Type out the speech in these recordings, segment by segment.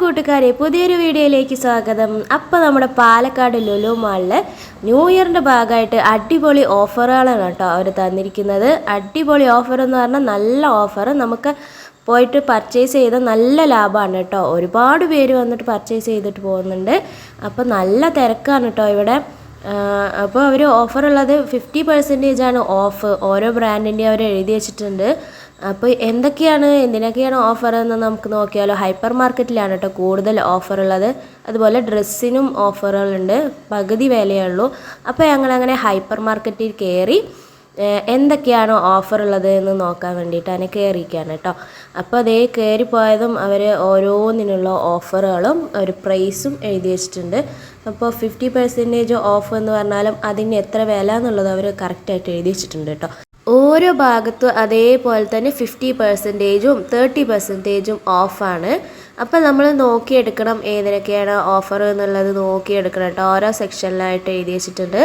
കൂട്ടുകാരെ പുതിയൊരു വീഡിയോയിലേക്ക് സ്വാഗതം. അപ്പോൾ നമ്മുടെ പാലക്കാട് ലുലു മാളിൽ ന്യൂ ഇയറിന്റെ ഭാഗമായിട്ട് അടിപൊളി ഓഫറുകളാണ് കേട്ടോ അവർ തന്നിരിക്കുന്നത്. അടിപൊളി ഓഫർ എന്ന് പറഞ്ഞാൽ നല്ല ഓഫർ. നമുക്ക് പോയിട്ട് പർച്ചേസ് ചെയ്ത നല്ല ലാഭമാണ് കേട്ടോ. ഒരുപാട് പേര് വന്നിട്ട് പർച്ചേസ് ചെയ്തിട്ട് പോകുന്നുണ്ട്. അപ്പോൾ നല്ല തിരക്കാണ് കേട്ടോ ഇവിടെ. അപ്പോൾ അവർ ഓഫറുള്ളത് ഫിഫ്റ്റി പെർസെന്റേജാണ് ഓഫ്. ഓരോ ബ്രാൻഡിന്റെയും അവർ എഴുതി വെച്ചിട്ടുണ്ട്. അപ്പോൾ എന്തൊക്കെയാണ് എന്തിനൊക്കെയാണ് ഓഫർ എന്ന് നമുക്ക് നോക്കിയാലോ. ഹൈപ്പർ മാർക്കറ്റിലാണ് കേട്ടോ കൂടുതൽ ഓഫർ ഉള്ളത്. അതുപോലെ ഡ്രസ്സിനും ഓഫറുകളുണ്ട് പകുതി വിലയേ ഉള്ളൂ. അപ്പോൾ ഞങ്ങൾ അങ്ങനെ ഹൈപ്പർ മാർക്കറ്റിൽ കയറി എന്തൊക്കെയാണ് ഓഫർ ഉള്ളത് എന്ന് നോക്കാൻ വേണ്ടിയിട്ട് അതിനെ കയറിയിരിക്കുകയാണ് കേട്ടോ. അപ്പോൾ അതേ കയറിപ്പോയതും അവർ ഓരോന്നിനുള്ള ഓഫറുകളും ഒരു പ്രൈസും എഴുതി വെച്ചിട്ടുണ്ട്. അപ്പോൾ ഫിഫ്റ്റി പെർസെന്റേജ് ഓഫ് എന്ന് പറഞ്ഞാലും അതിന് എത്ര വില എന്നുള്ളത് അവർ കറക്റ്റായിട്ട് എഴുതി വെച്ചിട്ടുണ്ട് കേട്ടോ. ഓരോ ഭാഗത്തും അതേപോലെ തന്നെ ഫിഫ്റ്റി പെർസെന്റേജും തേർട്ടി പെർസെന്റേജും ഓഫാണ് അപ്പോൾ നമ്മൾ നോക്കിയെടുക്കണം ഏതിനൊക്കെയാണ് ഓഫർ എന്നുള്ളത് നോക്കിയെടുക്കണം കേട്ടോ. ഓരോ സെക്ഷനിലായിട്ട് എഴുതി വെച്ചിട്ടുണ്ട്.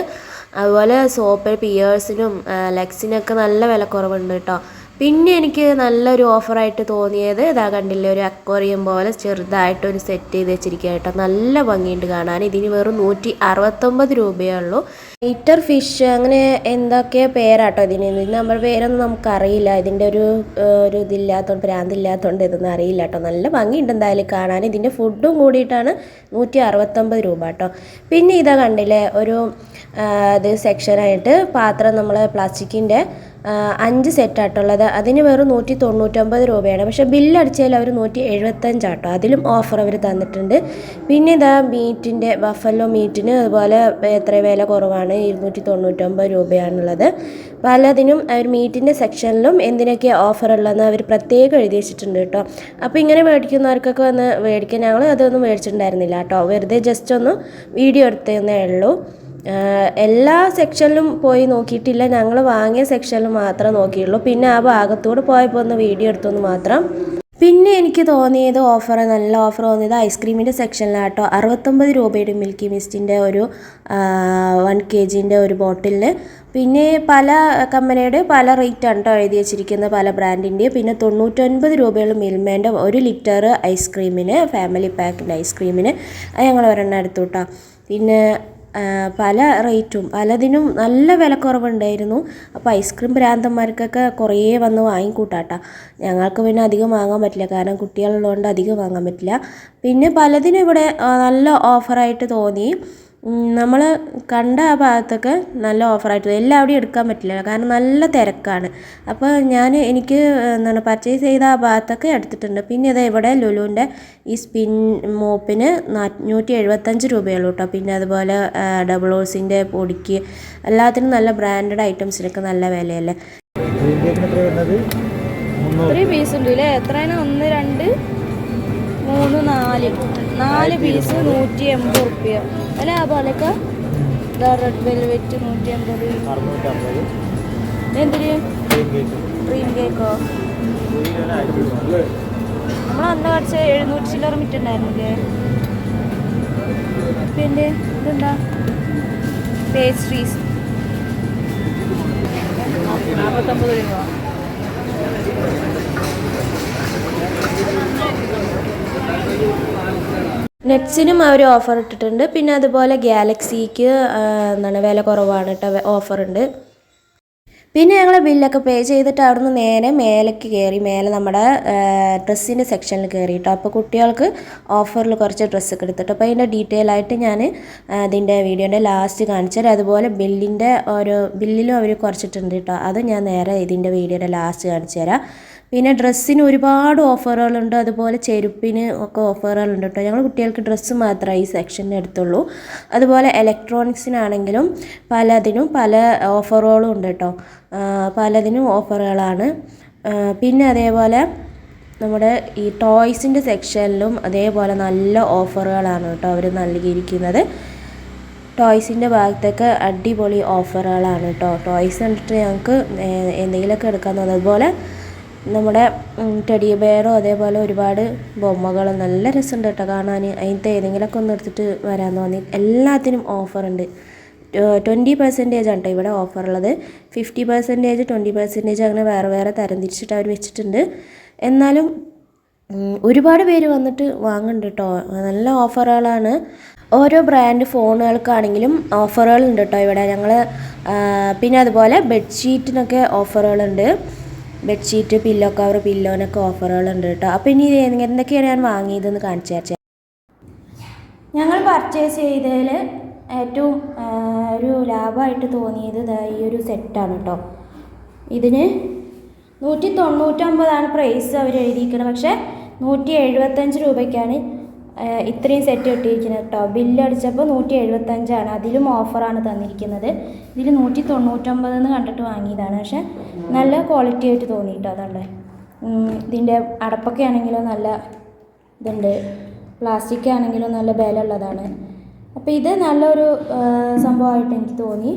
അതുപോലെ സോപ്പ് പിയേഴ്സിനും ലെക്സിനൊക്കെ നല്ല വില കുറവുണ്ട് കേട്ടോ. പിന്നെ എനിക്ക് നല്ലൊരു ഓഫറായിട്ട് തോന്നിയത് ഇതാ കണ്ടില്ലേ ഒരു അക്വറിയം പോലെ ചെറുതായിട്ട് ഒരു സെറ്റ് ചെയ്ത് വെച്ചിരിക്കുക കേട്ടോ. നല്ല ഭംഗിയുണ്ട് കാണാൻ. ഇതിന് വെറും നൂറ്റി അറുപത്തൊമ്പത് രൂപയേ ഉള്ളൂ. മീറ്റർ ഫിഷ് അങ്ങനെ എന്തൊക്കെ പേരാട്ടോ ഇതിന്? നമ്മുടെ പേരൊന്നും നമുക്കറിയില്ല. ഇതിന്റെ ഒരു ഒരു ഇതില്ലാത്തതുകൊണ്ട് ഭ്രാന്തില്ലാത്തതുകൊണ്ട് ഇതൊന്നും അറിയില്ല കേട്ടോ നല്ല ഭംഗിയുണ്ട് എന്തായാലും കാണാൻ. ഇതിന്റെ ഫുഡും കൂടിയിട്ടാണ് നൂറ്റി അറുപത്തൊമ്പത് രൂപ കേട്ടോ പിന്നെ ഇതാ കണ്ടില്ലേ ഒരു ഇത് സെക്ഷനായിട്ട് പാത്രം നമ്മൾ പ്ലാസ്റ്റിക്കിന്റെ അഞ്ച് സെറ്റായിട്ടുള്ളത്. അതിന് വെറും നൂറ്റി തൊണ്ണൂറ്റൊമ്പത് രൂപയാണ്. പക്ഷേ ബില്ലടിച്ചാൽ അവർ നൂറ്റി എഴുപത്തഞ്ചാട്ടോ അതിലും ഓഫർ അവർ തന്നിട്ടുണ്ട്. പിന്നെ ഇതാ മീറ്റിന്റെ ബഫല്ലോ മീറ്റിന് അതുപോലെ എത്ര വില കുറവാണ്? ഇരുന്നൂറ്റി തൊണ്ണൂറ്റൊമ്പത് രൂപയാണുള്ളത്. പലതിനും അവർ മീറ്റിന്റെ സെക്ഷനിലും എന്തിനൊക്കെ ഓഫർ ഉള്ളതെന്ന് അവർ പ്രത്യേകം എഴുതി വെച്ചിട്ടുണ്ട് കേട്ടോ. അപ്പോൾ ഇങ്ങനെ മേടിക്കുന്നവർക്കൊക്കെ വന്ന് മേടിക്കാൻ ഞങ്ങൾ അതൊന്നും മേടിച്ചിട്ടുണ്ടായിരുന്നില്ല കേട്ടോ. വെറുതെ ജസ്റ്റ് ഒന്ന് വീഡിയോ എടുത്തേ ഉള്ളൂ. എല്ലാ സെക്ഷനിലും പോയി നോക്കിയിട്ടില്ല. ഞങ്ങൾ വാങ്ങിയ സെക്ഷനിൽ മാത്രമേ നോക്കിയുള്ളൂ. പിന്നെ ആ ഭാഗത്തോട് പോയപ്പോൾ ഒന്ന് വീഡിയോ എടുത്തൊന്ന് മാത്രം. പിന്നെ എനിക്ക് തോന്നിയത് ഓഫർ നല്ല ഓഫർ തോന്നിയത് ഐസ്ക്രീമിന്റെ സെക്ഷനിലാട്ടോ അറുപത്തൊമ്പത് രൂപയുടെ മിൽക്കി മിസ്റ്റിന്റെ ഒരു വൺ കെ ജിന്റെ ഒരു ബോട്ടിലിന് പിന്നെ പല കമ്പനിയുടെ പല റേറ്റ് ആണ് കേട്ടോ എഴുതി വെച്ചിരിക്കുന്നത്. പല ബ്രാൻഡിന്റെ പിന്നെ തൊണ്ണൂറ്റൊൻപത് രൂപയുള്ള മിൽമേന്റെ ഒരു ലിറ്റർ ഐസ്ക്രീമിന് ഫാമിലി പാക്കിന്റെ ഐസ്ക്രീമിന് ഞങ്ങൾ ഒരെണ്ണം എടുത്തു കേട്ടോ പിന്നെ പല റേറ്റും പലതിനും നല്ല വിലക്കുറവുണ്ടായിരുന്നു. അപ്പോൾ ഐസ്ക്രീം ഭ്രാന്തന്മാർക്കൊക്കെ കുറേ വന്ന് വാങ്ങിക്കൂട്ടാട്ടാ. ഞങ്ങൾക്ക് പിന്നെ അധികം വാങ്ങാൻ പറ്റില്ല. കാരണം കുട്ടികളുള്ളതുകൊണ്ട് അധികം വാങ്ങാൻ പറ്റില്ല. പിന്നെ പലതിനും ഇവിടെ നല്ല ഓഫറായിട്ട് തോന്നി. നമ്മൾ കണ്ട ആ ഭാഗത്തൊക്കെ നല്ല ഓഫറായിട്ട് എല്ലാം എല്ലാവിടെയും എടുക്കാൻ പറ്റില്ല കാരണം നല്ല തിരക്കാണ്. അപ്പോൾ ഞാൻ എനിക്ക് എന്താണ് പർച്ചേസ് ചെയ്ത ആ ഭാഗത്തൊക്കെ എടുത്തിട്ടുണ്ട്. പിന്നെ ഇതാ ഇവിടെ ലുലുവിന്റെ ഈ സ്പിൻ മോപ്പിന് നാനൂറ്റി എഴുപത്തഞ്ച് രൂപയുള്ളൂ കേട്ടോ പിന്നെ അതുപോലെ ഡബിൾ ഓസിന്റെ പൊടിക്ക് എല്ലാത്തിനും നല്ല ബ്രാൻഡഡ് ഐറ്റംസിനൊക്കെ നല്ല വിലയല്ലേ? ഉണ്ട് ഒന്ന് രണ്ട് മൂന്ന് നാല്. നാല് പീസ് നൂറ്റി എൺപത് റുപ്യ. അല്ല ആ പോലൊക്കെ? റെഡ് വെൽവെറ്റ് നൂറ്റി എൺപത് എന്തിന് ഡ്രീം കേക്ക് കേക്കോ നമ്മൾ അന്ന് കുറച്ച് എഴുന്നൂറ്റി ചില്ലറ മിറ്റ് ഉണ്ടായിരുന്നില്ലേ പിന്നെ ഇതെന്താ? പേസ്ട്രീസ് നാൽപ്പത്തൊമ്പത് രൂപ. നെറ്റ്സിനും അവർ ഓഫർ ഇട്ടിട്ടുണ്ട്. പിന്നെ അതുപോലെ ഗാലക്സിക്ക് എന്താണ് വില കുറവാണ് കേട്ടോ ഓഫർ ഉണ്ട്. പിന്നെ ഞങ്ങൾ ബില്ലൊക്കെ പേ ചെയ്തിട്ട് അവിടുന്ന് നേരെ മേലേക്ക് കയറി മേലെ നമ്മുടെ ഡ്രസ്സിന്റെ സെക്ഷനിൽ കയറി കേട്ടോ. അപ്പോൾ കുട്ടികൾക്ക് ഓഫറിൽ കുറച്ച് ഡ്രസ്സൊക്കെ എടുത്തിട്ട്. അപ്പോൾ അതിന്റെ ഡീറ്റെയിൽ ആയിട്ട് ഞാൻ അതിന്റെ വീഡിയോന്റെ ലാസ്റ്റ് കാണിച്ചു തരാം. അതുപോലെ ബില്ലിന്റെ ഓരോ ബില്ലിലും അവർ കുറച്ചിട്ടുണ്ട് കേട്ടോ. അത് ഞാൻ നേരെ ഇതിന്റെ വീഡിയോയുടെ ലാസ്റ്റ് കാണിച്ചു തരാം. പിന്നെ ഡ്രസ്സിന് ഒരുപാട് ഓഫറുകളുണ്ട്. അതുപോലെ ചെരുപ്പിന് ഒക്കെ ഓഫറുകളുണ്ട് കേട്ടോ ഞങ്ങൾ കുട്ടികൾക്ക് ഡ്രസ്സ് മാത്രമേ ഈ സെക്ഷനിൽ എടുത്തുള്ളൂ. അതുപോലെ ഇലക്ട്രോണിക്സിനാണെങ്കിലും പലതിനും പല ഓഫറുകളും ഉണ്ട് കേട്ടോ പലതിനും ഓഫറുകളാണ്. പിന്നെ അതേപോലെ നമ്മുടെ ഈ ടോയ്സിന്റെ സെക്ഷനിലും അതേപോലെ നല്ല ഓഫറുകളാണ് കേട്ടോ അവർ നൽകിയിരിക്കുന്നത്. ടോയ്സിന്റെ ഭാഗത്തൊക്കെ അടിപൊളി ഓഫറുകളാണ് കേട്ടോ ടോയ്സ് കണ്ടിട്ട് ഞങ്ങൾക്ക് എന്തെങ്കിലുമൊക്കെ എടുക്കാൻ തോന്നുന്നത് അതുപോലെ നമ്മുടെ ടെഡി ബെയറോ അതേപോലെ ഒരുപാട് ബൊമ്മകൾ നല്ല രസമുണ്ട് കേട്ടോ കാണാൻ അതിനകത്ത് ഏതെങ്കിലുമൊക്കെ ഒന്ന് എടുത്തിട്ട് വരാൻ തോന്നി. എല്ലാത്തിനും ഓഫറുണ്ട് ട്വന്റി പെർസെന്റേജ് ആണ് കേട്ടോ ഇവിടെ ഉള്ളത്. ഫിഫ്റ്റി പെർസെന്റേജ് ട്വന്റി പെർസെന്റേജ് അങ്ങനെ വേറെ വേറെ തരം തിരിച്ചിട്ട് അവർ വെച്ചിട്ടുണ്ട്. എന്നാലും ഒരുപാട് പേര് വന്നിട്ട് വാങ്ങുന്നുണ്ട് കേട്ടോ. നല്ല ഓഫറുകളാണ് ഓരോ ബ്രാൻഡ് ഫോണുകൾക്കാണെങ്കിലും ഓഫറുകളുണ്ട് കേട്ടോ ഇവിടെ. ഞങ്ങൾ പിന്നെ അതുപോലെ ബെഡ്ഷീറ്റിനൊക്കെ ഓഫറുകളുണ്ട് ബെഡ്ഷീറ്റ് പില്ലോ കവർ പില്ലോനൊക്കെ ഓഫറുകളുണ്ട് കേട്ടോ. അപ്പോൾ ഇനി എന്തൊക്കെയാണ് ഞാൻ വാങ്ങിയതെന്ന് കാണിച്ചു ഞങ്ങൾ പർച്ചേസ് ചെയ്തതിൽ ഏറ്റവും ഒരു ലാഭമായിട്ട് തോന്നിയത് ഈ ഒരു സെറ്റാണ് കേട്ടോ. ഇതിന് നൂറ്റി തൊണ്ണൂറ്റൊമ്പതാണ് പ്രൈസ് അവർ എഴുതിയിരിക്കുന്നത്. പക്ഷേ നൂറ്റി എഴുപത്തഞ്ച് രൂപയ്ക്കാണ് ഇത്രയും സെറ്റ് കിട്ടിയിരിക്കുന്നത് കേട്ടോ. ബില്ല് അടിച്ചപ്പോൾ നൂറ്റി എഴുപത്തഞ്ചാണ് അതിലും ഓഫറാണ് തന്നിരിക്കുന്നത്. ഇതിൽ നൂറ്റി തൊണ്ണൂറ്റൊമ്പതെന്ന് കണ്ടിട്ട് വാങ്ങിയതാണ്. പക്ഷേ നല്ല ക്വാളിറ്റി ആയിട്ട് തോന്നിയിട്ടോ അതുകൊണ്ട് ഇതിന്റെ അടപ്പൊക്കെ ആണെങ്കിലും നല്ല ഇതുണ്ട്. പ്ലാസ്റ്റിക് ആണെങ്കിലും നല്ല ബലമുള്ളതാണ്. അപ്പോൾ ഇത് നല്ലൊരു സംഭവമായിട്ട് എനിക്ക് തോന്നി.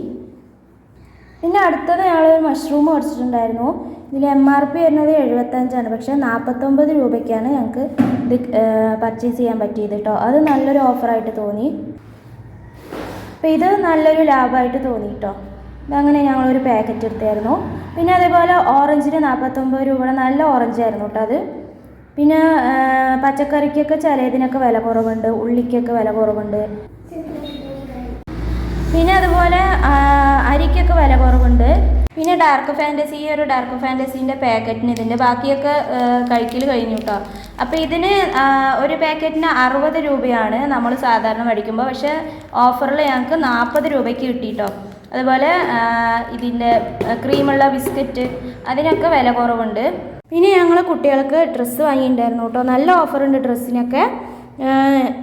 പിന്നെ അടുത്തത് ഞങ്ങൾ മഷ്റൂം മേടിച്ചിട്ടുണ്ടായിരുന്നു. ഇതിൽ എം ആർ പി വരുന്നത് എഴുപത്തഞ്ചാണ്. പക്ഷേ നാൽപ്പത്തൊമ്പത് രൂപയ്ക്കാണ് ഞങ്ങൾക്ക് ഇത് പർച്ചേസ് ചെയ്യാൻ പറ്റിയത് കേട്ടോ അത് നല്ലൊരു ഓഫറായിട്ട് തോന്നി. അപ്പോൾ ഇത് നല്ലൊരു ലാഭമായിട്ട് തോന്നി കേട്ടോ ഇതങ്ങനെ ഞങ്ങളൊരു പാക്കറ്റ് എടുത്തായിരുന്നു. പിന്നെ അതേപോലെ ഓറഞ്ചിന് നാൽപ്പത്തൊമ്പത് രൂപയുടെ നല്ല ഓറഞ്ച് ആയിരുന്നു കേട്ടോ അത്. പിന്നെ പച്ചക്കറിക്കൊക്കെ ചിലതിനൊക്കെ വില കുറവുണ്ട് ഉള്ളിക്കൊക്കെ വില കുറവുണ്ട്. പിന്നെ അതുപോലെ അരിക്കൊക്കെ വില കുറവുണ്ട്. പിന്നെ ഡാർക്ക് ഫാന്റസി ഈ ഒരു ഡാർക്ക് ഫാന്റസീന്റെ പാക്കറ്റിന് ഇതിന്റെ ബാക്കിയൊക്കെ കഴിക്കൽ കഴിഞ്ഞു കേട്ടോ അപ്പോൾ ഇതിന് ഒരു പാക്കറ്റിന് അറുപത് രൂപയാണ് നമ്മൾ സാധാരണ മേടിക്കുമ്പോൾ പക്ഷേ ഓഫറിൽ ഞങ്ങൾക്ക് നാൽപ്പത് രൂപയ്ക്ക് കിട്ടി കേട്ടോ അതുപോലെ ഇതിന്റെ ക്രീമുള്ള ബിസ്ക്കറ്റ് അതിനൊക്കെ വില കുറവുണ്ട്. പിന്നെ ഞങ്ങൾ കുട്ടികൾക്ക് ഡ്രസ്സ് വാങ്ങിയിട്ടുണ്ടായിരുന്നു കേട്ടോ. നല്ല ഓഫറുണ്ട് ഡ്രസ്സിനൊക്കെ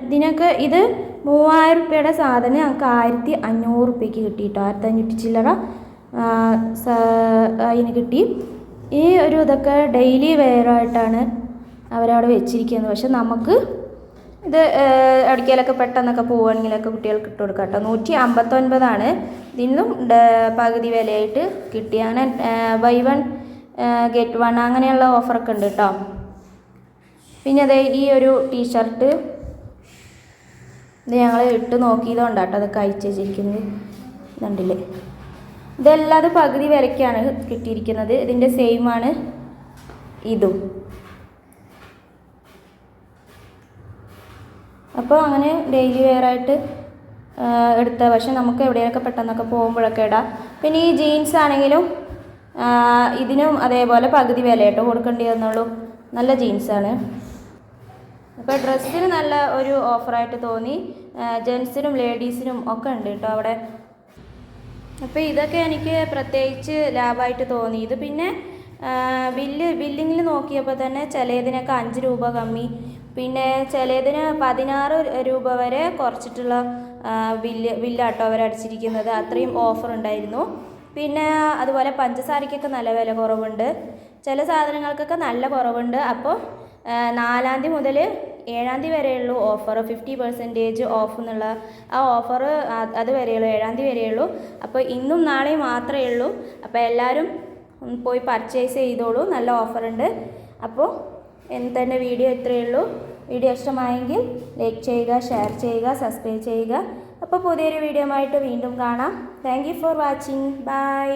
ഇതിനൊക്കെ ഇത് മൂവായിരം റുപ്യയുടെ സാധനം ഞങ്ങൾക്ക് ആയിരത്തി അഞ്ഞൂറ് റുപ്യക്ക് കിട്ടി. കേട്ടോ ആയിരത്തി അഞ്ഞൂറ്റി ചില്ലറ അതിന് കിട്ടി. ഈ ഒരു ഇതൊക്കെ ഡെയിലി വെയറായിട്ടാണ് അവരവിടെ വെച്ചിരിക്കുന്നത്. പക്ഷെ നമുക്ക് ഇത് എവിടേക്കെങ്കിലൊക്കെ പെട്ടെന്നൊക്കെ പോവുകയാണെങ്കിലൊക്കെ കുട്ടികൾക്ക് ഇട്ട് കൊടുക്കാം കേട്ടോ. നൂറ്റി അമ്പത്തൊൻപതാണ് ഇതിനും പകുതി വിലയായിട്ട് കിട്ടി അങ്ങനെ ബൈ വൺ ഗെറ്റ് വൺ അങ്ങനെയുള്ള ഓഫറൊക്കെ ഉണ്ട് കേട്ടോ. പിന്നെ അതെ ഈ ഒരു ടീഷർട്ട് ഇത് ഞങ്ങൾ ഇട്ട് നോക്കിയതുകൊണ്ടാണ് കേട്ടോ അതൊക്കെ അയച്ചു വെച്ചിരിക്കുന്നത് ഇതുണ്ടല്ലേ ഇതെല്ലാം പകുതി വിലയ്ക്കാണ് കിട്ടിയിരിക്കുന്നത്. ഇതിന്റെ സെയിമാണ് ഇതും. അപ്പോൾ അങ്ങനെ ഡെയിലി വെയറായിട്ട് എടുത്ത. പക്ഷെ നമുക്ക് എവിടെയൊക്കെ പെട്ടെന്നൊക്കെ പോകുമ്പോഴൊക്കെ ഇടാം. പിന്നെ ഈ ജീൻസ് ആണെങ്കിലും ഇതിനും അതേപോലെ പകുതി വില കേട്ടോ കൊടുക്കേണ്ടി വന്നുള്ളൂ. നല്ല ജീൻസാണ് അപ്പോൾ ഡ്രസ്സിന് നല്ല ഒരു ഓഫറായിട്ട് തോന്നി. ജെൻസിനും ലേഡീസിനും ഒക്കെ ഉണ്ട് കേട്ടോ അവിടെ. അപ്പോൾ ഇതൊക്കെ എനിക്ക് പ്രത്യേകിച്ച് ലാഭമായിട്ട് തോന്നി. ഇത് പിന്നെ ബില്ല് ബില്ലിങ്ങിൽ നോക്കിയപ്പോൾ തന്നെ ചിലതിനൊക്കെ അഞ്ച് രൂപ കമ്മി. പിന്നെ ചിലതിന് പതിനാറ് രൂപ വരെ കുറച്ചിട്ടുള്ള ബില്ല് ബില്ലാട്ടോ അവർ അടിച്ചിരിക്കുന്നത്. അത്രയും ഓഫർ ഉണ്ടായിരുന്നു. പിന്നെ അതുപോലെ പഞ്ചസാരയ്ക്കൊക്കെ നല്ല വില കുറവുണ്ട്. ചില സാധനങ്ങൾക്കൊക്കെ നല്ല കുറവുണ്ട്. അപ്പോൾ നാലാം തീയതി മുതൽ ഏഴാം തീയതി വരെയുള്ളൂ ഓഫർ ഫിഫ്റ്റി പെർസെന്റേജ് ഓഫ് എന്നുള്ള ആ ഓഫർ അത് വരെയുള്ളൂ. ഏഴാം തീയതി വരെയുള്ളൂ. അപ്പോൾ ഇന്നും നാളെയും മാത്രമേ ഉള്ളൂ. അപ്പോൾ എല്ലാവരും പോയി പർച്ചേസ് ചെയ്തോളൂ. നല്ല ഓഫറുണ്ട് അപ്പോൾ എന്ത് തന്നെ വീഡിയോ ഇത്രയേ ഉള്ളൂ. വീഡിയോ ഇഷ്ടമായെങ്കിൽ ലൈക്ക് ചെയ്യുക ഷെയർ ചെയ്യുക സബ്സ്ക്രൈബ് ചെയ്യുക. അപ്പോൾ പുതിയൊരു വീഡിയോ ആയിട്ട് വീണ്ടും കാണാം. Thank for watching. ബൈ.